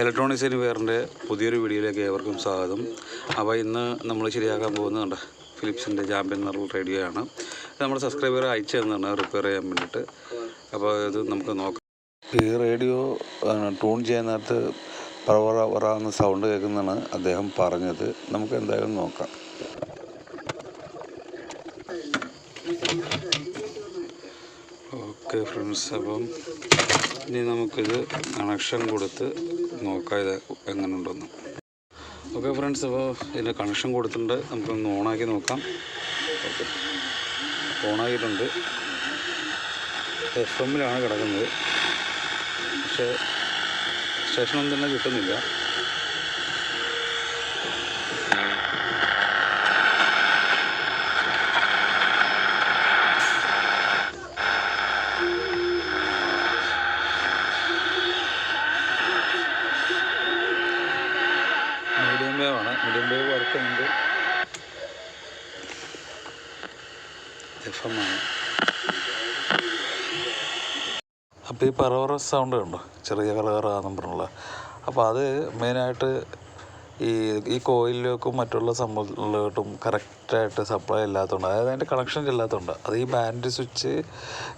Electronics എനിവെയറിന്റെ പുതിയൊരു വീഡിയോയിലേക്ക് ഏവർക്കും സ്വാഗതം. അപ്പോൾ ഇന്ന് നമ്മൾ ശരിയാക്കാൻ പോകുന്നുണ്ട് ഫിലിപ്സിന്റെ ചാമ്പ്യൻ നിറൽ റേഡിയോ ആണ്. നമ്മുടെ സബ്സ്ക്രൈബർ അയച്ചു തന്നതാണ് റിപ്പയർ ചെയ്യാൻ വേണ്ടിയിട്ട്. അപ്പോൾ ഇത് നമുക്ക് നോക്കാം. ഈ റേഡിയോ ട്യൂൺ ചെയ്യാൻ നേരത്ത് പറവറ വറാന്ന് സൗണ്ട് കേൾക്കുന്നതാണ് അദ്ദേഹം പറഞ്ഞത്. നമുക്ക് എന്തായാലും നോക്കാം. ഓക്കെ ഫ്രണ്ട്സ് അപ്പം ഇനി നമുക്കിത് കണക്ഷൻ കൊടുത്ത് നോക്കാം ഇത് എങ്ങനെ ഉണ്ടെന്ന് ഓക്കെ ഫ്രണ്ട്സ് അപ്പോൾ ഇതിന്റെ കണക്ഷൻ കൊടുത്തിട്ടുണ്ട്. നമുക്കൊന്ന് ഓണാക്കി നോക്കാം. ഓക്കെ. ഓണാക്കിയിട്ടുണ്ട് എഫ് എമ്മിലാണ് കിടക്കുന്നത്. പക്ഷേ സ്റ്റേഷനൊന്നും തന്നെ കിട്ടുന്നില്ല. മീഡിയം വേവ് ആണ് മീഡിയം വേവ് വർക്ക് ചെയ്യുന്നത് എഫ് എം ആണ് അപ്പോൾ ഈ പറവറ സൗണ്ട് കണ്ടോ? ചെറിയ കളറാന്നും പറഞ്ഞുള്ള. അപ്പോൾ അത് മെയിനായിട്ട് ഈ ഈ കോയിലിലേക്കും മറ്റുള്ള സംഭവങ്ങളിലോട്ടും കറക്റ്റായിട്ട് സപ്ലൈ ഇല്ലാത്തതുകൊണ്ട് അതായത് അതിന്റെ കണക്ഷൻ ഇല്ലാത്തതുകൊണ്ട് അത് ഈ ബാൻഡ് സ്വിച്ച്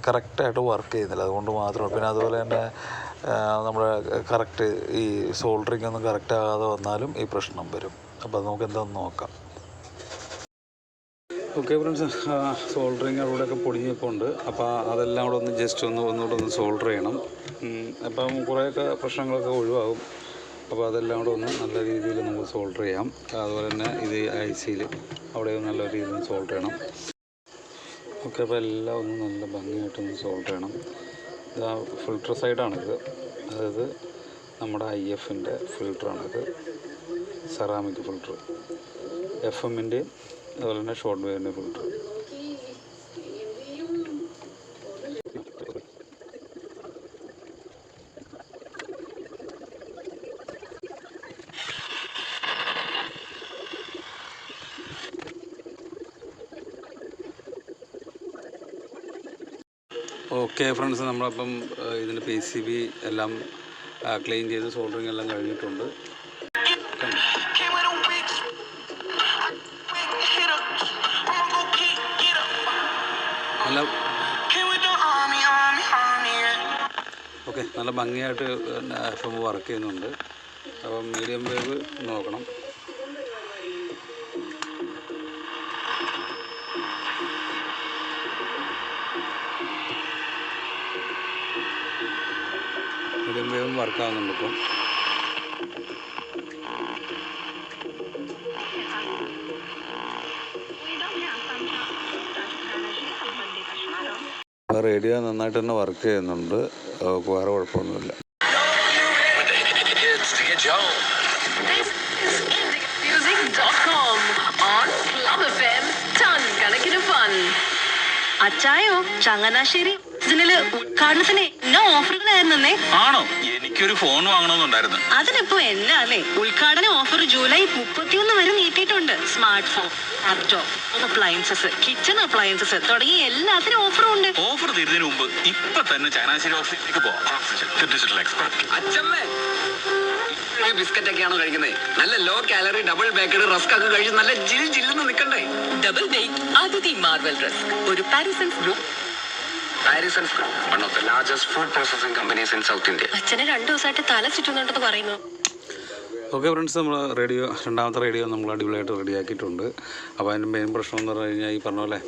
കറക്റ്റായിട്ട് വർക്ക് ചെയ്യുന്നില്ല. അതുകൊണ്ട് മാത്രമാണ് പിന്നെ അതുപോലെ തന്നെ നമ്മുടെ കറക്റ്റ് ഈ സോൾഡറിങ് ഒന്നും കറക്റ്റ് ആകാതെ വന്നാലും ഈ പ്രശ്നം വരും. അപ്പോൾ നമുക്ക് എന്താണെന്ന് നോക്കാം. ഓക്കെ ഫ്രണ്ട്സ് സോൾഡറിങ് അവിടെ ഒക്കെ പൊടിഞ്ഞിപ്പോണ്ട് അപ്പോൾ അതെല്ലാം കൂടെ ഒന്ന് ജസ്റ്റ് ഒന്ന് ഒന്നുകൂടെ ഒന്ന് സോൾഡർ ചെയ്യണം. അപ്പം കുറേയൊക്കെ പ്രശ്നങ്ങളൊക്കെ ഒഴിവാകും. അപ്പോൾ അതെല്ലാം കൂടെ ഒന്ന് നല്ല രീതിയിൽ നമുക്ക് സോൾഡർ ചെയ്യാം. അതുപോലെ തന്നെ ഇത് ഐ സിയിൽ അവിടെ നല്ല രീതിയിൽ സോൾഡർ ചെയ്യണം. ഓക്കെ അപ്പോൾ എല്ലാം ഒന്ന് നല്ല ഭംഗിയായിട്ടൊന്ന് സോൾഡർ ചെയ്യണം. ഫിൽട്ടർ സൈഡാണിത് അതായത് നമ്മുടെ ഐ എഫിന്റെ ഫിൽറ്ററാണിത് സെറാമിക് ഫിൽട്ടർ എഫ് എമ്മിന്റെയും അതുപോലെ തന്നെ ഷോർട്ട് വേവിന്റെ ഫിൽറ്റർ ഓക്കെ ഫ്രണ്ട്സ് നമ്മളപ്പം ഇതിന് പി സി ബി എല്ലാം ക്ലീൻ ചെയ്ത് സോൾഡറിങ് എല്ലാം കഴിഞ്ഞിട്ടുണ്ട്. ഓക്കെ നല്ല ഭംഗിയായിട്ട് എഫ് എം വർക്ക് ചെയ്യുന്നുണ്ട് അപ്പം മീഡിയം വേവ് നോക്കണം മീഡിയം വർക്കാവുന്നുണ്ട് ഇപ്പം. റേഡിയോ നന്നായിട്ട് തന്നെ വർക്ക് ചെയ്യുന്നുണ്ട് വേറെ കുഴപ്പമൊന്നുമില്ല. Music.com on Club FM ton കണക്കിന് ഫൺ അച്ചായോ ചങ്ങനാശ്ശേരി. ഇതിൽ ഉദ്ഘാടനത്തിന് എന്നാ ഓഫറുകളായിരുന്നേ? ആണോ? എനിക്കൊരു ഫോൺ വാങ്ങണമെന്നുണ്ടായിരുന്നു. അതിനിപ്പോ എന്നാ അല്ലേ? ഉദ്ഘാടന ഓഫർ ജൂലൈ മുപ്പത്തിയൊന്ന് വരെ നീട്ടിയിട്ടുണ്ട്. Smart phone laptop appliances kitchen appliances തുടങ്ങി എല്ലാത്തിനും ഓഫറും ഉണ്ട്. ഓഫർ തീരുന്നതിന് മുമ്പ് ഇപ്പൊ തന്നെ ചങ്ങനാശ്ശേരി ഓഫീസിലേക്ക് പോവാം. ഡിജിറ്റൽ എക്സ്പെർട്ട് അച്ഛമ്മേ ഈ ബിസ്ക്കറ്റ് ഒക്കെയാണോ കഴിക്കുന്നത് നല്ല low calorie double baked rusk ഒക്കെ കഴിച്ച് നല്ല ജിൽ ജില്ലെന്ന് നിൽക്കണ്ടേ double bake Athithi Marvel rusk ഒരു Parison group group one of the largest food processing companies in South India അച്ഛനെ രണ്ടു ദിവസമായിട്ട് തല ചുറ്റുന്നുണ്ടെന്ന് പറയുന്നു. ഓക്കെ ഫ്രണ്ട്സ് നമ്മൾ റേഡിയോ രണ്ടാമത്തെ റേഡിയോ നമ്മൾ അടിപൊളിയായിട്ട് റെഡിയാക്കിയിട്ടുണ്ട് അപ്പോൾ അതിന്റെ മെയിൻ പ്രശ്നം എന്ന് പറഞ്ഞു കഴിഞ്ഞാൽ ഈ പറഞ്ഞ പോലെ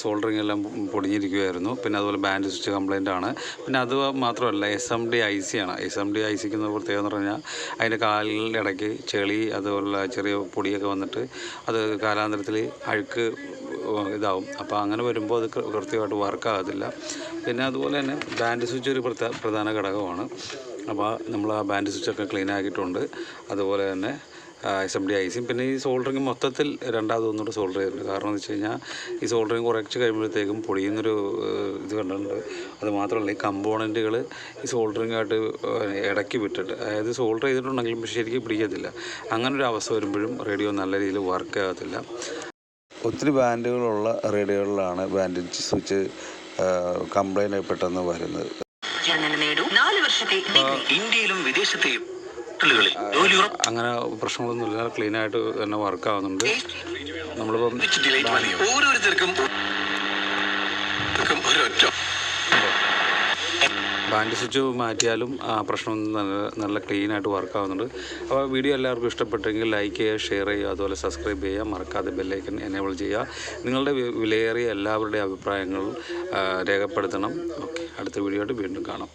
സോൾഡറിങ് എല്ലാം പൊടിഞ്ഞിരിക്കുകയായിരുന്നു പിന്നെ അതുപോലെ ബാൻഡ് സ്വിച്ച് കംപ്ലൈന്റ് ആണ്. പിന്നെ അത് മാത്രമല്ല S M D I C ആണ്. എസ് എം ഡി ഐ സിക്ക് പ്രത്യേകത എന്ന് പറഞ്ഞാൽ അതിന്റെ കാലിന്റെ ഇടയ്ക്ക് ചെളി അതുപോലെ ചെറിയ പൊടിയൊക്കെ വന്നിട്ട് അത് കാലാന്തരത്തിൽ അഴുക്ക് ഇതാവും. അപ്പോൾ അങ്ങനെ വരുമ്പോൾ അത് കൃത്യമായിട്ട് വർക്കാകത്തില്ല പിന്നെ അതുപോലെ തന്നെ ബാൻഡ് സ്വിച്ച് ഒരു പ്രധാ പ്രധാന ഘടകമാണ്. അപ്പോൾ നമ്മൾ ആ ബാൻഡ് സ്വിച്ചൊക്കെ ക്ലീൻ ആക്കിയിട്ടുണ്ട്. അതുപോലെ തന്നെ എസ് എം ഡി ഐസിയും പിന്നെ ഈ സോൾഡറിങ് മൊത്തത്തിൽ രണ്ടാമത് ഒന്നുകൂടെ സോൾഡർ ചെയ്തിട്ടുണ്ട്. കാരണം എന്ന് വെച്ച് കഴിഞ്ഞാൽ ഈ സോൾഡറിങ് കുറച്ച് കഴിയുമ്പോഴത്തേക്കും പൊടിയുന്നൊരു ഇത് കണ്ടിട്ടുണ്ട്. അത് മാത്രമല്ല ഈ കമ്പോണന്റുകൾ ഈ സോൾഡറിങ്ങായിട്ട് ഇടയ്ക്ക് വിട്ടിട്ട് അതായത് സോൾഡർ ചെയ്തിട്ടുണ്ടെങ്കിലും പക്ഷേ ശരിക്കും പിടിക്കത്തില്ല. അങ്ങനൊരു ഒരു അവസ്ഥ വരുമ്പോഴും റേഡിയോ നല്ല രീതിയിൽ വർക്ക് ആകത്തില്ല. ഒത്തിരി ബാൻഡുകളുള്ള റേഡിയോകളിലാണ് ബാൻഡ് സ്വിച്ച് കംപ്ലൈന്റ് പെട്ടെന്ന് വരുന്നത്. നാല് വർഷത്തെ ഡിഗ്രി ഇന്ത്യയിലും വിദേശത്തെയും അങ്ങനെ പ്രശ്നങ്ങളൊന്നുമില്ല ക്ലീൻ ആയിട്ട് തന്നെ വർക്ക് ആവുന്നുണ്ട്. നമ്മളിപ്പം ഓരോരുത്തർക്കും ബാൻഡ് സ്വിച്ച് മാറ്റിയാലും ആ പ്രശ്നമൊന്നും നല്ല നല്ല ക്ലീൻ ആയിട്ട് വർക്ക് ആവുന്നുണ്ട്. അപ്പോൾ വീഡിയോ എല്ലാവർക്കും ഇഷ്ടപ്പെട്ടെങ്കിൽ ലൈക്ക് ചെയ്യുക ഷെയർ ചെയ്യുക അതുപോലെ സബ്സ്ക്രൈബ് ചെയ്യുക. മറക്കാതെ ബെല്ലൈക്കൻ എനേബിൾ ചെയ്യുക. നിങ്ങളുടെ വിലയേറിയ എല്ലാവരുടെയും അഭിപ്രായങ്ങൾ രേഖപ്പെടുത്തണം. ഓക്കെ അടുത്ത വീഡിയോ ആയിട്ട് വീണ്ടും കാണാം.